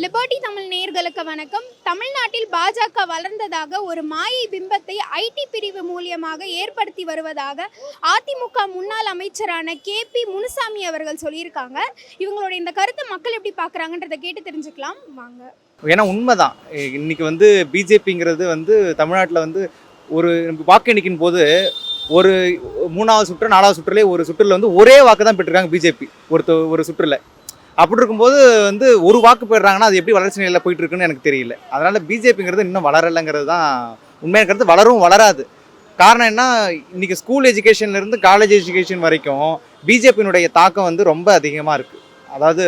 Liberty Tamil நேர்களுக்கு வணக்கம். தமிழ்நாட்டில் பாஜக வளர்ந்ததாக ஒரு மாயை பிம்பத்தை ஐடி பிரிவு மூலியமாக ஏற்படுத்தி வருவதாக அதிமுக முன்னாள் அமைச்சரான கே பி முனுசாமி அவர்கள் சொல்லியிருக்காங்க. இவங்களோட இந்த கருத்தை மக்கள் எப்படி பார்க்குறாங்கன்றதை கேட்டு தெரிஞ்சுக்கலாம். வாங்க. ஏன்னா உண்மைதான். இன்னைக்கு வந்து பிஜேபிங்கிறது வந்து தமிழ்நாட்டில் வந்து ஒரு வாக்கு எண்ணிக்கையின் போது ஒரு மூணாவது சுற்று நாலாவது சுற்றுலேயே ஒரு சுற்றுல வந்து ஒரே வாக்கு தான் பெற்றிருக்காங்க பிஜேபி. ஒருத்த ஒரு சுற்றுல. அப்படி இருக்கும்போது வந்து ஒரு வாக்கு போயிடுறாங்கன்னா அது எப்படி வளர்ச்சி நிலையில் போயிட்டு இருக்குன்னு எனக்கு தெரியல. அதனால் பிஜேபிங்கிறது இன்னும் வளரலைங்கிறது தான் உண்மையான கருத்து வளரும் வளராது. காரணம் என்ன? இன்றைக்கி ஸ்கூல் எஜுகேஷன்லேருந்து காலேஜ் எஜுகேஷன் வரைக்கும் பிஜேபியினுடைய தாக்கம் வந்து ரொம்ப அதிகமாக இருக்குது அதாவது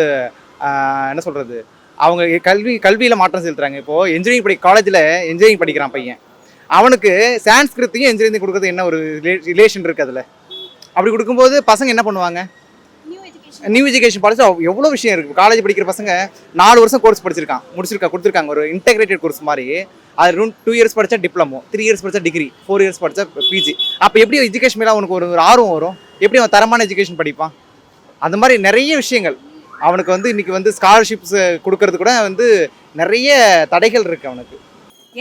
என்ன சொல்கிறது அவங்க கல்வி கல்வியில் மாற்றம் செலுத்துறாங்க. இப்போ என்ஜினியரிங் படி காலேஜில் என்ஜினியரிங் படிக்கிறான் பையன். அவனுக்கு சான்ஸ்கிருத்தையும் என்ஜினியரிங் கொடுக்கறது என்ன ஒரு ரிலேஷன் இருக்குது அதில்? அப்படி கொடுக்கும்போது பசங்க என்ன பண்ணுவாங்க? நியூ எஜுகேஷன் பாலிசி எவ்வளோ விஷயம் இருக்குது காலேஜ் படிக்கிற பசங்க நாலு வருஷம் கோர்ஸ் படிச்சிருக்கான். முடிச்சிருக்கா கொடுத்துருக்காங்க. ஒரு இன்டெகிரேட்டட் கோர்ஸ் மாதிரி. அது டூ இயர்ஸ் படித்தா டிப்ளமோ த்ரீ இயர்ஸ் படித்தா டிகிரி ஃபோர் இயர்ஸ் படித்தா பிஜி அப்போ எப்படி எஜுகேஷன் மேலே அவனுக்கு ஒரு ஆர்வம் வரும்? எப்படி அவன் தரமான எஜுகேஷன் படிப்பான்? அந்த மாதிரி நிறைய விஷயங்கள். அவனுக்கு வந்து இன்றைக்கி வந்து ஸ்காலர்ஷிப்ஸ் கொடுக்கறது கூட வந்து நிறைய தடைகள் இருக்குது அவனுக்கு.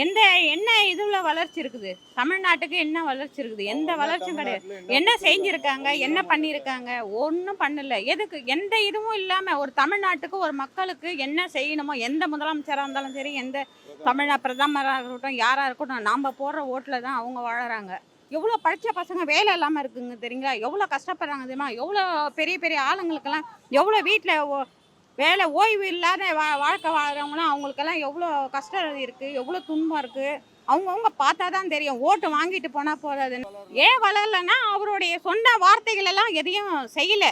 எந்த என்ன இதுல வளர்ச்சி இருக்குது? தமிழ்நாட்டுக்கு என்ன வளர்ச்சி இருக்குது? எந்த வளர்ச்சியும் கிடையாது. என்ன செஞ்சிருக்காங்க? என்ன பண்ணியிருக்காங்க ஒன்றும் பண்ணல. எதுக்கு? எந்த இதுவும் இல்லாம ஒரு தமிழ்நாட்டுக்கு ஒரு மக்களுக்கு என்ன செய்யணுமோ எந்த முதலமைச்சராக இருந்தாலும் சரி எந்த தமிழ் பிரதமராக இருக்கட்டும் யாராக இருக்கட்டும் நாம் போடுற ஓட்டில் தான் அவங்க வாழறாங்க. எவ்வளோ படித்த பசங்க வேலை இல்லாமல் இருக்குங்க தெரியுங்களா? எவ்வளோ கஷ்டப்படுறாங்க தெரியுமா? எவ்வளோ பெரிய பெரிய ஆளுங்களுக்கெல்லாம் எவ்வளோ வீட்டில் வேலை ஓய்வு இல்லாத வா வாழ்க்கை வாழ்கிறவங்களாம் அவங்களுக்கெல்லாம் எவ்வளோ கஷ்டம் இருக்குது எவ்வளோ துன்பம் இருக்குது அவங்கவுங்க பார்த்தா தான் தெரியும். ஓட்டு வாங்கிட்டு போனால் போதாது ஏன் வளரலன்னா அவருடைய சொன்ன வார்த்தைகள் எல்லாம் எதையும் செய்யலை.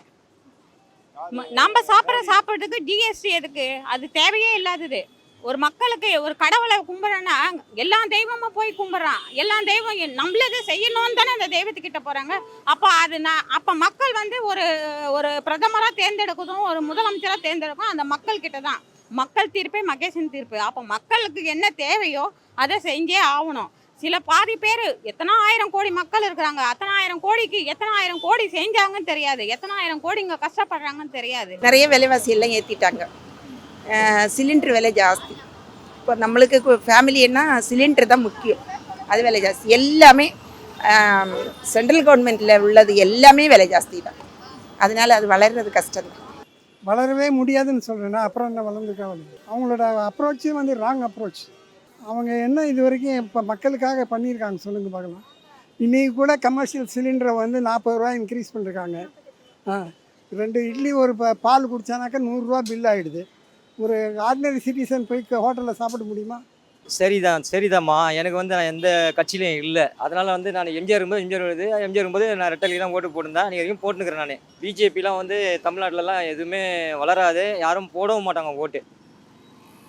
நம்ம சாப்பிட்ற சாப்பிட்றதுக்கு ஜிஎஸ்டி எதுக்கு? அது தேவையே இல்லாதது. ஒரு மக்களுக்கு ஒரு கடவுளை கும்பிட்றேன்னா எல்லா தெய்வமும் போய் கும்பிட்றான் எல்லா தெய்வம் எ- நம்மளது செய்யணும்னு தானே அந்த தெய்வத்துக்கிட்ட போகிறாங்க அப்போ அது நான் அப்போ மக்கள் வந்து ஒரு ஒரு பிரதமராக தேர்ந்தெடுக்கதும் ஒரு முதலமைச்சராக தேர்ந்தெடுக்கும் அந்த மக்கள்கிட்ட தான். மக்கள் தீர்ப்பே மகேசன் தீர்ப்பு. அப்போ மக்களுக்கு என்ன தேவையோ அதை செஞ்சே ஆகணும். சில பாதி பேர் எத்தனை ஆயிரம் கோடி மக்கள் இருக்கிறாங்க. அத்தனை ஆயிரம் கோடிக்கு எத்தனை ஆயிரம் கோடி செஞ்சாங்கன்னு தெரியாது. எத்தனை ஆயிரம் கோடி இங்கே கஷ்டப்படுறாங்கன்னு தெரியாது. நிறைய விலைவாசி எல்லாம் ஏற்றிட்டாங்க சிலிண்டர் விலை ஜாஸ்தி. இப்போ நம்மளுக்கு ஃபேமிலின்னா சிலிண்டர் தான் முக்கியம். அது விலை ஜாஸ்தி. எல்லாமே சென்ட்ரல் கவர்மெண்ட்டில் உள்ளது எல்லாமே விலை ஜாஸ்தி தான். அதனால அது வளர்றது கஷ்டம் வளரவே முடியாதுன்னு சொல்கிறேன்னா அப்புறம் என்ன வளர்ந்துருக்காங்க அவங்களோட அப்ரோச்சும் வந்து ராங் அப்ரோச் அவங்க என்ன இது வரைக்கும் இப்போ மக்களுக்காக பண்ணியிருக்காங்க சொல்லுங்க பார்க்கலாம். இன்றைக்கி கூட கமர்ஷியல் சிலிண்டரை வந்து நாற்பது ரூபா இன்க்ரீஸ் பண்ணிருக்காங்க. ஆ ரெண்டு இட்லி ஒரு ப பால் குடித்தானாக்கா நூறுரூவா பில் ஆகிடுது ஒரு ஆர்டினரி சிட்டிசன் போய் ஹோட்டலில் சாப்பிட முடியுமா? சரிதான் சரிதாம்மா. எனக்கு வந்து நான் எந்த கட்சியிலையும் இல்லை. அதனால வந்து நான் எம்ஜிஆர் இருக்கும்போது எம்ஜிஆர் வருது. எம்ஜிஆர் இருக்கும்போது நான் ரெட்டலி தான் ஓட்டு போட்டிருந்தேன் நீ வரைக்கும் போட்டுனுக்கிறேன் நான். பிஜேபிலாம் வந்து தமிழ்நாட்டிலலாம் எதுவுமே வளராது. யாரும் போடவும் மாட்டாங்க ஓட்டு.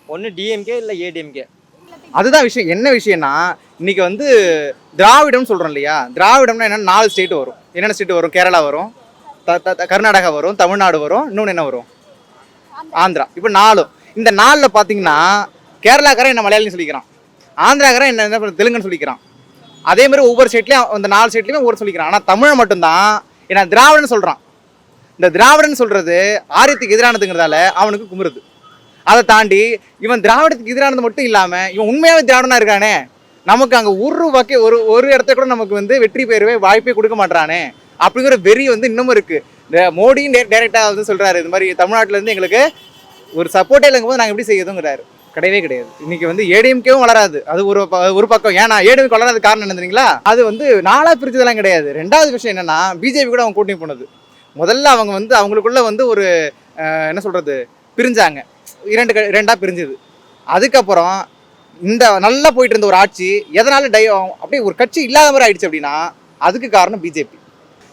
ஒன்று டிஎம்கே இல்லை ஏடிஎம்கே அதுதான் விஷயம். என்ன விஷயம்னா இன்னைக்கு வந்து திராவிடம்னு சொல்றோம் இல்லையா? திராவிடம்னா என்ன நாலு ஸ்டேட் வரும். என்னென்ன ஸ்டேட் வரும்? கேரளா வரும் த- த- த- கர்நாடகா வரும் தமிழ்நாடு வரும் இன்னொன்று என்ன வரும்? ஆந்திரா. இப்போ நாலும் இந்த நாளில் பார்த்தீங்கன்னா கேரளாக்காரன் என்ன மலையாளின்னு சொல்லிக்கிறான். ஆந்திராக்காரன் என்ன என்ன பண்ண- தெலுங்குன்னு சொல்லிக்கிறான். அதே மாதிரி ஒவ்வொரு ஸ்டேட்லையும் அந்த நாலு ஸ்டேட்லையுமே ஒவ்வொரு சொல்லிக்கிறான். ஆனால் தமிழை மட்டும்தான் ஏன்னா திராவிடன்னு சொல்கிறான் இந்த திராவிடன்னு சொல்றது ஆரியத்துக்கு எதிரானதுங்கிறதால அவனுக்கு குமுறுது. அதை தாண்டி இவன் திராவிடத்துக்கு எதிரானது மட்டும் இல்லாம இவன் உண்மையாகவே திராவிடனாக இருக்கானே? நமக்கு அங்க ஒரு வகை ஒரு ஒரு இடத்த கூட நமக்கு வந்து வெற்றி பெறவே வாய்ப்பே கொடுக்க மாட்டானே அப்படிங்கிற வெறி வந்து இன்னமும் இருக்கு. இந்த மோடியும் டேரெக்டாக வந்து சொல்கிறாரு இது மாதிரி தமிழ்நாட்டிலேருந்து எங்களுக்கு ஒரு சப்போர்ட்டே இல்லைங்கும்போது நாங்கள் எப்படி செய்யுதுங்கிறாரு கிடையவே கிடையாது. இன்னைக்கு வந்து ஏடிஎம்கேவும் வளராது. அது ஒரு ஒரு பக்கம். ஏன்னா ஏடிஎம்கே வளராது காரணம் என்னதுங்களா அது வந்து நாளாக பிரிச்சதெல்லாம் கிடையாது. ரெண்டாவது விஷயம் என்னன்னா பிஜேபி கூட அவங்க கூட்டணி போனது. முதல்ல அவங்க வந்து அவங்களுக்குள்ள வந்து ஒரு என்ன சொல்கிறது பிரிஞ்சாங்க. இரண்டு க- இரண்டா பிரிஞ்சுது. அதுக்கப்புறம் இந்த நல்லா போயிட்டு இருந்த ஒரு ஆட்சி எதனால டை அப்படியே ஒரு கட்சி இல்லாத மாதிரி ஆயிடுச்சு அப்படின்னா அதுக்கு காரணம் பிஜேபி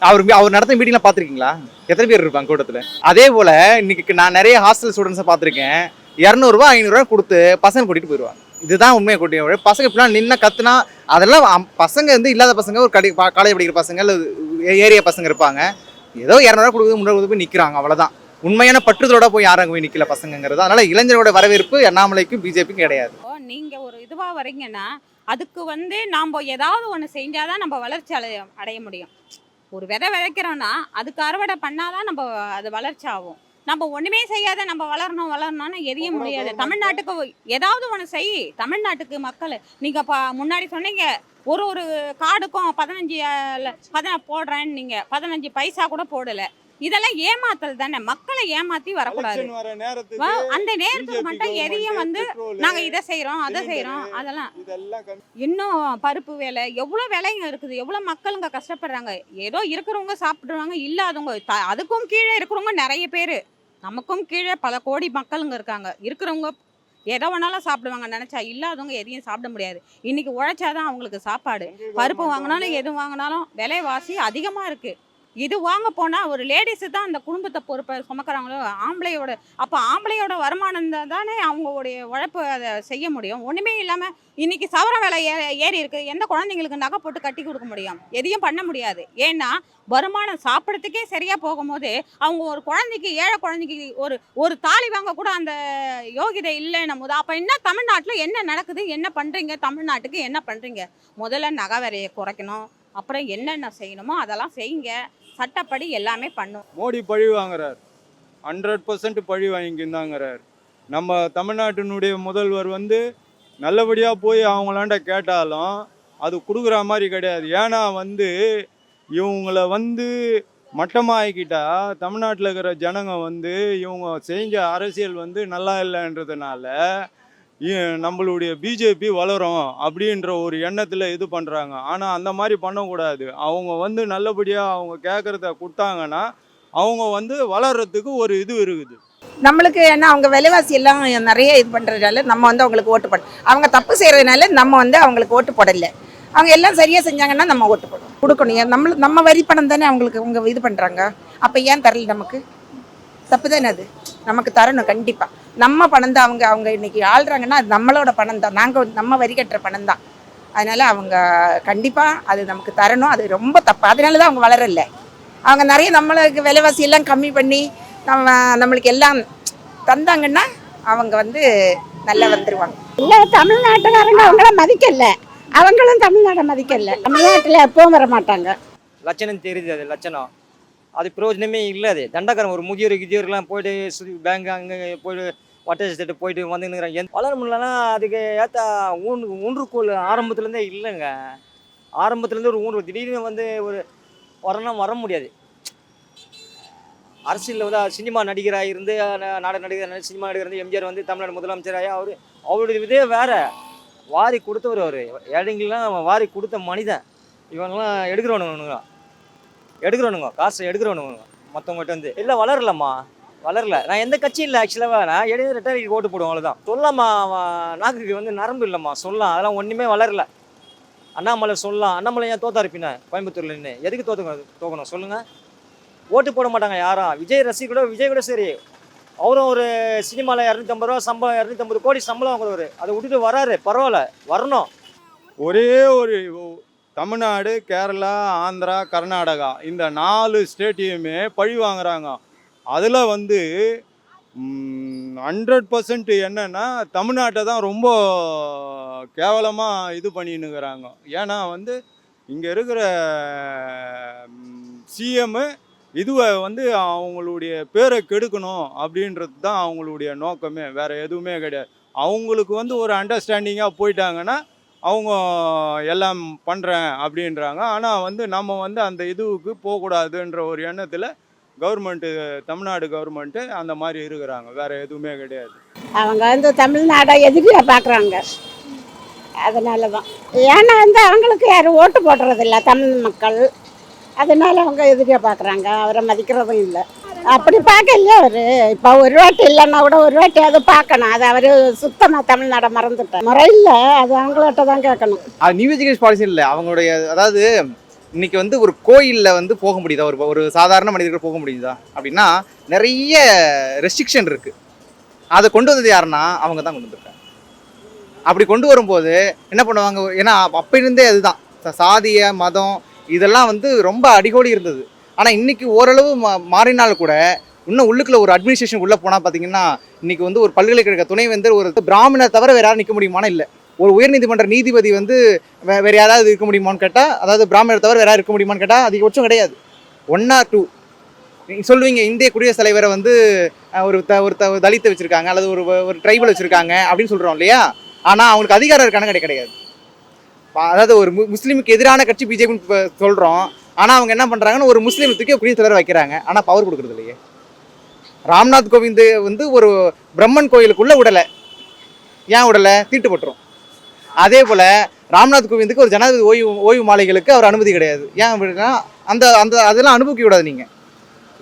அவர் அவர் நடத்த மீட்டிங்லாம் பார்த்துருக்கீங்களா? எத்தனை பேர் இருப்பாங்க கூட்டத்தில்? அதே போல் இன்னைக்கு நான் நிறைய ஹாஸ்டல் ஸ்டூடெண்ட்ஸை பார்த்துருக்கேன். இரநூறுவா ஐநூறுரூவா கொடுத்து பசங்க கூட்டிகிட்டு போயிடுவாங்க இதுதான் உண்மையை கூட்டிய பசங்க இப்படிலாம் நின்று கத்துனா அதெல்லாம் பசங்க வந்து இல்லாத பசங்க ஒரு கடை காலேஜ் படிக்கிற பசங்க இல்லை ஏரியா பசங்க இருப்பாங்க. ஏதோ இரநூறுவா கொடுக்குது முன்னூறு போய் நிற்கிறாங்க அவ்வளோதான் உண்மையான பற்றுதலோட போய் யாரும் அங்கே போய் நிற்கல பசங்கங்கிறது. அதனால இளைஞரோட வரவேற்பு அண்ணாமலைக்கும் பிஜேபிக்கும் கிடையாது. இப்போ நீங்க ஒரு இதுவாக வரீங்கன்னா அதுக்கு வந்து நாம் ஏதாவது ஒன்று செஞ்சால் தான் நம்ம வளர்ச்சி அடைய அடைய முடியும். ஒரு விதை விதைக்கிறோம்னா அதுக்கு அறுவடை பண்ணாதான் நம்ம அது வளர்ச்சி ஆகும். நம்ம ஒண்ணுமே செய்யாத நம்ம வளரணும் வளரணும்னு எதையும் முடியாது. தமிழ்நாட்டுக்கு ஏதாவது ஒன்று செய். தமிழ்நாட்டுக்கு மக்கள் நீங்க ப முன்னாடி சொன்னீங்க ஒரு ஒரு கார்டுக்கும் பதினஞ்சு பதின போடுறேன்னு நீங்க. பதினஞ்சு பைசா கூட போடல. இதெல்லாம் ஏமாத்தல் தானே? மக்களை ஏமாத்தி வரக்கூடாது. அந்த நேரத்துக்கு மட்டும் எதையும் வந்து நாங்க இதை செய்றோம் அதை செய்றோம் அதெல்லாம். இன்னும் பருப்பு விலை எவ்வளோ விலைங்க இருக்குது எவ்வளோ மக்களுங்க கஷ்டப்படுறாங்க. ஏதோ இருக்கிறவங்க சாப்பிடுவாங்க இல்லாதவங்க அதுக்கும் கீழே இருக்கிறவங்க நிறைய பேர். நமக்கும் கீழே பல கோடி மக்களுங்க இருக்காங்க. இருக்கிறவங்க எதை வேணாலும் சாப்பிடுவாங்க நினச்சா இல்லாதவங்க எதையும் சாப்பிட முடியாது. இன்னைக்கு உழைச்சாதான் அவங்களுக்கு சாப்பாடு. பருப்பு வாங்கினாலும் எது வாங்கினாலும் விலைவாசி அதிகமாக இருக்குது இது வாங்க போனால் ஒரு லேடிஸு தான் அந்த குடும்பத்தை பொறுப்பை சுமக்கிறாங்களோ? ஆம்பளையோட அப்போ ஆம்பளையோட வருமானம் இருந்தால் தானே அவங்களுடைய உழைப்பு அதை செய்ய முடியும். ஒன்றுமே இல்லாமல் இன்றைக்கி சவர விலை ஏ ஏறி இருக்குது எந்த குழந்தைங்களுக்கு நகை போட்டு கட்டி கொடுக்க முடியும்? எதையும் பண்ண முடியாது. ஏன்னா வருமானம் சாப்பிட்றதுக்கே சரியாக போகும்போது அவங்க ஒரு குழந்தைக்கு ஏழை குழந்தைக்கு ஒரு ஒரு தாலி வாங்க கூட அந்த யோகிதை இல்லைன்னும் போது அப்போ என்ன தமிழ்நாட்டில் என்ன நடக்குது? என்ன பண்ணுறீங்க தமிழ்நாட்டுக்கு என்ன பண்ணுறீங்க முதல்ல நகை விலையை குறைக்கணும். அப்புறம் என்னென்ன செய்யணுமோ அதெல்லாம் செய்யுங்க. சட்டப்படி எல்லாமே பண்ணும். மோடி பழி வாங்குறார். ஹண்ட்ரட் பர்சன்ட் பழி வாங்கிக்கிந்தாங்கிறார் நம்ம தமிழ்நாட்டினுடைய முதல்வர் வந்து நல்லபடியாக போய் அவங்களாண்ட கேட்டாலும் அது கொடுக்குற மாதிரி கிடையாது. ஏன்னா வந்து இவங்கள வந்து மட்டமாகிக்கிட்டா தமிழ்நாட்டில் இருக்கிற ஜனங்க வந்து இவங்க செஞ்ச அரசியல் வந்து நல்லா இல்லைன்றதுனால நம்மளுடைய பிஜேபி வளரும் அப்படின்ற ஒரு எண்ணத்தில் இது பண்ணுறாங்க ஆனால் அந்த மாதிரி பண்ணக்கூடாது. அவங்க வந்து நல்லபடியாக அவங்க கேட்குறத கொடுத்தாங்கன்னா அவங்க வந்து வளர்கிறதுக்கு ஒரு இது இருக்குது. நம்மளுக்கு என்ன அவங்க விலைவாசி எல்லாம் நிறைய இது பண்ணுறதுனால நம்ம வந்து அவங்களுக்கு ஓட்டு போட அவங்க தப்பு செய்கிறதுனால நம்ம வந்து அவங்களுக்கு ஓட்டு போடலை. அவங்க எல்லாம் சரியாக செஞ்சாங்கன்னா நம்ம ஓட்டு போடுவோம் கொடுக்கணும். ஏன் நம்ம நம்ம வரி பணம் தானே அவங்களுக்கு அவங்க இது பண்ணுறாங்க அப்போ ஏன் தரல நமக்கு? தப்பு தானே அது? நமக்கு தரணும் கண்டிப்பாக நம்ம பணம் தான் அவங்க அவங்க இன்னைக்கு ஆள்றாங்கன்னா அது நம்மளோட பணம் தான். நாங்கள் நம்ம வரி கட்டுற பணம் தான். அதனால் அவங்க கண்டிப்பாக அது நமக்கு தரணும். அது ரொம்ப தப்பு. அதனால தான் அவங்க வளரல. அவங்க நிறைய நம்மளுக்கு விலைவாசி எல்லாம் கம்மி பண்ணி நம்ம நம்மளுக்கு எல்லாம் தந்தாங்கன்னா அவங்க வந்து நல்லா வந்துருவாங்க. இல்ல தமிழ்நாட்டுக்காரங்க அவங்கள மதிக்கல. அவங்களும் தமிழ்நாட்டை மதிக்கல. தமிழ்நாட்டுல எப்பவும் வர மாட்டாங்க. லட்சணம் தெரியுது அது லட்சணம். அது பிரயோஜனமே இல்லை அது தண்டக்காரன் ஒரு முதியோர் கிதியோர்லாம் போயிட்டு சுற்றி பேங்க் அங்கே போயிட்டு வட்டேஜ் செட்டு போயிட்டு வந்துங்கிறாங்க எந்த வளர முடியலன்னா அதுக்கு ஏற்ற ஊன் ஊன்றுக்கோள் ஆரம்பத்துலேருந்தே இல்லைங்க. ஆரம்பத்துலேருந்து ஒரு ஊன்று திடீர்னு வந்து ஒரு வரணும் வர முடியாது. அரசியலில் வந்து சினிமா நடிகராக இருந்து நாடக நடிகர் சினிமா நடிகர் இருந்து எம்ஜிஆர் வந்து தமிழ்நாடு முதலமைச்சராக அவர் அவருடைய இதே வேறு. வாரி கொடுத்தவர் அவர். ஏழைங்கெல்லாம் வாரி கொடுத்த மனிதன். இவங்கெல்லாம் எடுக்கிறவனுங்க எடுக்கிறவனுங்க காசு எடுக்கிறவனுங்க மற்றவங்ககிட்ட வந்து இல்லை வளரலம்மா வளரல. நான் எந்த கட்சியும் இல்லை ஆக்சுவலாக நான் எழுதி ரெட்டாரிக்கு ஓட்டு போடுவோம் அவ்வளோதான் சொல்லலாமா அவன் நாக்குக்கு வந்து நரம்பு இல்லைம்மா சொல்லலாம். அதெல்லாம் ஒன்றுமே வளரல. அண்ணாமலை சொல்லலாம். அண்ணாமலை ஏன் தோத்தா இருப்பின? கோயம்புத்தூர்ல நின்று எதுக்கு தோத்துங்க தோக்கணும் சொல்லுங்கள் ஓட்டு போட மாட்டாங்க யாரும் விஜய் ரசிகர் கூட விஜய் கூட சரி. அவரும் ஒரு சினிமாவில் இரநூத்தம்பது ரூபா சம்பளம் இரநூத்தம்பது கோடி சம்பளம் வாங்குறவர். அதை விட்டுட்டு வராரு. பரவாயில்ல வரணும். ஒரே ஒரு தமிழ்நாடு கேரளா ஆந்திரா கர்நாடகா இந்த நாலு ஸ்டேட்டையுமே பழி வாங்குறாங்க. அதில் வந்து ஹண்ட்ரட் பர்சன்ட் என்னென்னா தமிழ்நாட்டை தான் ரொம்ப கேவலமாக இது பண்ணின்னுக்கிறாங்க. ஏன்னா வந்து இங்கே இருக்கிற சிஎம்மு இதுவை வந்து அவங்களுடைய பேரை கெடுக்கணும் அப்படின்றது தான் அவங்களுடைய நோக்கமே. வேறு எதுவுமே கிடையாது. அவங்களுக்கு வந்து ஒரு அண்டர்ஸ்டாண்டிங்காக போயிட்டாங்கன்னா அவங்க எல்லாம் பண்ணுறேன் அப்படின்றாங்க. ஆனால் வந்து நம்ம வந்து அந்த இதுவுக்கு போகக்கூடாதுன்ற ஒரு எண்ணத்தில் கவர்மெண்ட்டு தமிழ்நாடு கவர்மெண்ட்டு அந்த மாதிரி இருக்கிறாங்க. வேறு எதுவுமே கிடையாது. அவங்க வந்து தமிழ்நாடை எதிரியா பார்க்குறாங்க அதனால தான் ஏன்னா வந்து அவங்களுக்கு யாரும் ஓட்டு போடுறதில்ல தமிழ் மக்கள். அதனால் அவங்க எதிரியா பார்க்குறாங்க அவரை மதிக்கிறதும் இல்லை. அப்படி பார்க்கலையே அவர்? இப்போ ஒரு வாட்டி இல்லைன்னா கூட ஒரு வாட்டி அது பார்க்கணும். அது அவர் சுத்தமாக தமிழ்நாடை மறந்துட்டேன் முறை இல்லை அது அவங்கள்ட்ட தான் கேட்கணும். அது நியூ எஜுகேஷன் பாலிசி இல்லை. அவங்களுடைய அதாவது இன்னைக்கு வந்து ஒரு கோயிலில் வந்து போக முடியுதா? ஒரு ஒரு சாதாரண மனிதர்கள் போக முடியுதா? அப்படின்னா நிறைய ரெஸ்ட்ரிக்ஷன் இருக்குது அதை கொண்டு வந்தது யாருன்னா அவங்க தான் கொண்டு வந்திருக்காங்க. அப்படி கொண்டு வரும்போது என்ன பண்ணுவாங்க? ஏன்னா அப்போ இருந்தே அதுதான். சாதிய மதம் இதெல்லாம் வந்து ரொம்ப அடிகோடி இருந்தது. ஆனால் இன்றைக்கி ஓரளவு மா மாறினால் கூட இன்னும் உள்ளுக்குள்ள ஒரு அட்மினிஸ்ட்ரேஷன் உள்ளே போனால் பார்த்தீங்கன்னா இன்றைக்கி வந்து ஒரு பல்கலைக்கழக துணைவேந்தர் ஒரு பிராமணர் தவிர வேறு யாரும் நிற்க முடியுமானா இல்லை. ஒரு உயர்நீதிமன்ற நீதிபதி வந்து வே- யாராவது இருக்க முடியுமான்னு கேட்டால் அதாவது பிராமணர் தவிர வேறு யாரும் இருக்க முடியுமான்னு கேட்டால் அதிகபட்சம் கிடையாது. ஒன் ஆர் டூ நீங்கள் சொல்லுவீங்க இந்திய குடியரசுத் தலைவரை வந்து ஒரு த ஒரு த ஒரு தலித்தை வச்சுருக்காங்க அல்லது ஒரு ஒரு ட்ரைபல் வச்சுருக்காங்க அப்படின்னு சொல்கிறோம் இல்லையா? ஆனால் அவங்களுக்கு அதிகாரம் இருக்கான கிடையாது. அதாவது ஒரு முஸ்லீமுக்கு எதிரான கட்சி பிஜேபின்னு சொல்கிறோம் ஆனால் அவங்க என்ன பண்ணுறாங்கன்னு ஒரு முஸ்லீம் தூக்கி குடியரசுத் தலைவர் வைக்கிறாங்க. ஆனால் பவர் கொடுக்குறது இல்லையே. ராம்நாத் கோவிந்த் வந்து ஒரு பிரம்மன் கோயிலுக்குள்ளே விடலை ஏன் விடலை தீட்டுப்பட்டுரும் அதே போல் ராம்நாத் கோவிந்துக்கு ஒரு ஜனாதிபதி ஓய்வு ஓய்வு மாலைகளுக்கு அவர் அனுமதி கிடையாது. ஏன் அப்படின்னா அந்த அந்த அதெல்லாம் அனுபவிக்க கூடாது நீங்கள்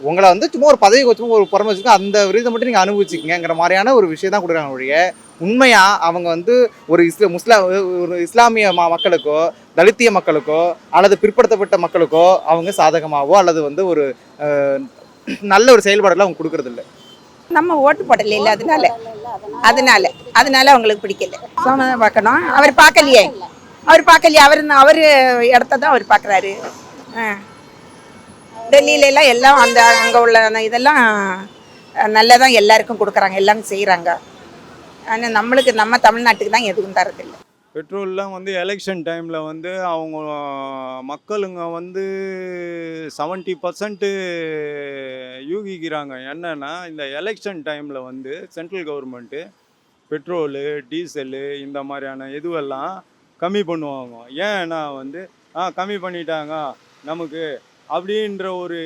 உங்களை வந்து சும்மா ஒரு பதவி வச்சுமோ ஒரு புறமை வச்சுக்கோ அந்த விருதை மட்டும் நீங்கள் அனுபவிச்சுக்கங்கிற மாதிரியான ஒரு விஷயம் தான் கொடுக்குறாங்க ஒழிய உண்மையா அவங்க வந்து ஒரு இஸ்ல முஸ்லா ஒரு இஸ்லாமிய ம மக்களுக்கோ தலித்திய மக்களுக்கோ அல்லது பிற்படுத்தப்பட்ட மக்களுக்கோ அவங்க சாதகமாவோ அல்லது வந்து ஒரு நல்ல ஒரு செயல்பாடெல்லாம் அவங்க கொடுக்கறது இல்ல நம்ம ஓட்டு போடல இல்லை அதனால. அதனால. அதனால அவங்களுக்கு பிடிக்கல. சோம பார்க்கணும். அவர் பார்க்கலையே. அவர் பார்க்கலையே. அவர் அவர் இடத்த தான் அவர் பார்க்குறாரு. டெல்லியில எல்லாம் எல்லாம் அந்த அங்கே உள்ள அந்த இதெல்லாம் நல்லதான் எல்லாருக்கும் கொடுக்குறாங்க எல்லாம் செய்கிறாங்க ஆனால் நம்மளுக்கு நம்ம தமிழ்நாட்டுக்கு தான் எதுவும் தரதில்லை. பெட்ரோல்லாம் வந்து எலெக்ஷன் டைமில் வந்து அவங்க மக்களுங்க வந்து செவன்ட்டி பர்சன்ட்டு யூகிக்கிறாங்க. என்னென்னா இந்த எலெக்ஷன் டைமில் வந்து சென்ட்ரல் கவர்மெண்ட்டு பெட்ரோலு டீசலு இந்த மாதிரியான இதுவெல்லாம் கம்மி பண்ணுவாங்க. ஏன்னா வந்து ஆ கம்மி பண்ணிட்டாங்க. நமக்கு அப்படின்ற ஒரு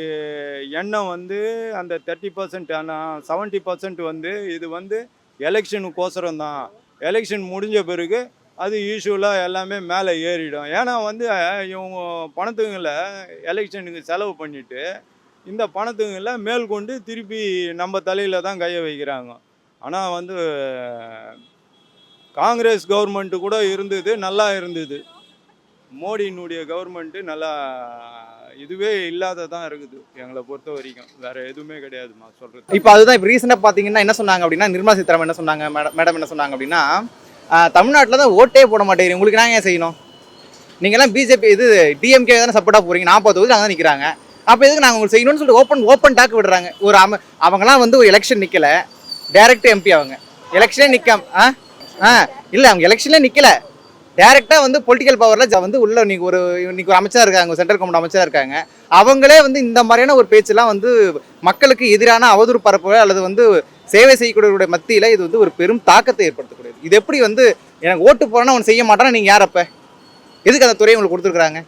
எண்ணம் வந்து அந்த தேர்ட்டி பர்சன்ட் ஆனால் செவன்ட்டி பர்சன்ட் வந்து இது வந்து எலெக்ஷனுக்கோசரம் தான். எலெக்ஷன் முடிஞ்ச பிறகு அது யூஸ்வலாக எல்லாமே மேலே ஏறிடும். ஏன்னா வந்து இவங்க பணத்துங்களை எலெக்ஷனுக்கு செலவு பண்ணிவிட்டு இந்த பணத்துங்களை மேற்கொண்டு திருப்பி நம்ம தலையில் தான் கையை வைக்கிறாங்க. ஆனால் வந்து காங்கிரஸ் கவர்மெண்ட்டு கூட இருந்தது நல்லா இருந்தது. மோடியினுடைய கவர்மெண்ட்டு நல்லா இதுவே இல்லாததான் இருக்குது எங்களை பொறுத்த வரைக்கும். வேற எதுவுமே கிடையாதுமா சொல்றது. இப்போ அதுதான் இப்போ ரீசெண்டாக பார்த்தீங்கன்னா என்ன சொன்னாங்க அப்படின்னா நிர்மலா சீதாராமன் என்ன சொன்னாங்க மேடம் மேடம் என்ன சொன்னாங்க அப்படின்னா தமிழ்நாட்டில் தான் ஓட்டே போட மாட்டேங்கிறீங்க. உங்களுக்கு நாங்கள் ஏன் செய்யணும்? நீங்கள்லாம் பிஜேபி இது டிஎம்கே தானே சப்போர்ட்டாக போகிறீங்க நாற்பது தொகுதி அங்கே தான் நிற்கிறாங்க அப்போ எதுக்கு நாங்கள் உங்களுக்கு செய்யணும்னு சொல்லிட்டு ஓப்பன் ஓப்பன் டாக் விடுறாங்க. ஒரு அம அவங்கலாம் வந்து ஒரு எலெக்ஷன் நிற்கலை டைரக்ட் எம்பி அவங்க. எலெக்ஷனே நிற்காம ஆ? ஆ இல்லை அவங்க எலெக்ஷன்லேயே நிற்கல டேரெக்டாக வந்து பொலிட்டிக்கல் பவரில் வந்து உள்ள இன்னைக்கு ஒரு இன்னைக்கு ஒரு அமைச்சராக இருக்காங்க சென்ட்ரல் கவர்மெண்ட் அமைச்சராக இருக்காங்க. அவங்களே வந்து இந்த மாதிரியான ஒரு பேச்செல்லாம் வந்து மக்களுக்கு எதிரான அவதூறு பரப்பு அல்லது வந்து சேவை செய்யக்கூடியவருடைய மத்தியில் இது வந்து ஒரு பெரும் தாக்கத்தை ஏற்படுத்தக்கூடியது. இது எப்படி வந்து எனக்கு ஓட்டு போனால் அவன் செய்ய மாட்டானா நீங்கள் யார் எதுக்கு அந்த துறையை உங்களுக்கு கொடுத்துருக்குறாங்க?